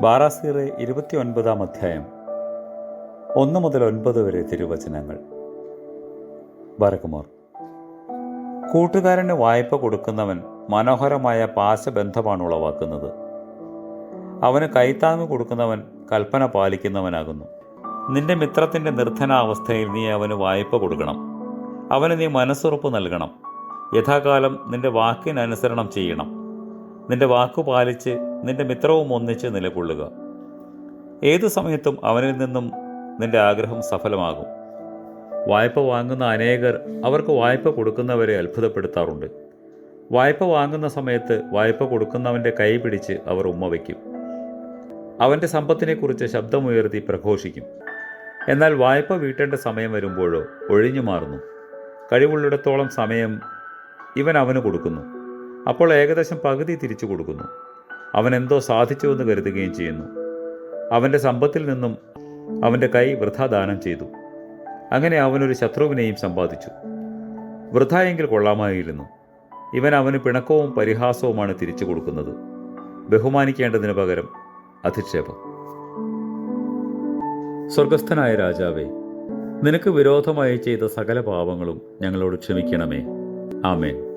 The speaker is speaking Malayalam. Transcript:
ബാറാസീറെ ഇരുപത്തി ഒൻപതാം അധ്യായം. ഒന്ന് മുതൽ ഒൻപത് വരെ തിരുവചനങ്ങൾ. ബറക്കുമോർ കൂട്ടുകാരന് വായ്പ കൊടുക്കുന്നവൻ മനോഹരമായ പാശബന്ധമാണ് ഉളവാക്കുന്നത് അവന് കൈത്താങ്ങ് കൊടുക്കുന്നവൻ കൽപ്പന പാലിക്കുന്നവനാകുന്നു. നിന്റെ മിത്രത്തിന്റെ നിർധനാവസ്ഥയിൽ നീ അവന് വായ്പ കൊടുക്കണം. അവന് നീ മനസ്സുറപ്പ് നൽകണം. യഥാകാലം നിന്റെ വാക്കിനനുസരണം ചെയ്യണം. നിന്റെ വാക്കു പാലിച്ച് നിന്റെ മിത്രവും ഒന്നിച്ച് നിലകൊള്ളുക. ഏതു സമയത്തും അവനിൽ നിന്നും നിന്റെ ആഗ്രഹം സഫലമാകും. വായ്പ വാങ്ങുന്ന അനേകർ അവർക്ക് വായ്പ കൊടുക്കുന്നവരെ അത്ഭുതപ്പെടുത്താറുണ്ട്. വായ്പ വാങ്ങുന്ന സമയത്ത് വായ്പ കൊടുക്കുന്നവന്റെ കൈ പിടിച്ച് അവർ ഉമ്മ വയ്ക്കും. അവന്റെ സമ്പത്തിനെക്കുറിച്ച് ശബ്ദമുയർത്തി പ്രഘോഷിക്കും. എന്നാൽ വായ്പ വീട്ടേണ്ട സമയം വരുമ്പോഴോ ഒഴിഞ്ഞു മാറുന്നു. കഴിവുള്ളിടത്തോളം സമയം ഇവൻ അവന് കൊടുക്കുന്നു. അപ്പോൾ ഏകദേശം പകുതി തിരിച്ചു കൊടുക്കുന്നു. അവൻ എന്തോ സാധിച്ചുവെന്ന് കരുതുകയും ചെയ്യുന്നു. അവന്റെ സമ്പത്തിൽ നിന്നും അവന്റെ കൈ വൃദ്ധാദാനം ചെയ്തു. അങ്ങനെ അവനൊരു ശത്രുവിനെയും സമ്പാദിച്ചു. വൃഥായെങ്കിൽ കൊള്ളാമായിരുന്നു. ഇവൻ അവന് പിണക്കവും പരിഹാസവുമാണ് തിരിച്ചു കൊടുക്കുന്നത്. ബഹുമാനിക്കേണ്ടതിന് പകരം അധിക്ഷേപം. സ്വർഗസ്ഥനായ രാജാവേ നിനക്ക് വിരോധമായി ചെയ്ത സകല പാപങ്ങളും ഞങ്ങളോട് ക്ഷമിക്കണമേ. ആമേൻ.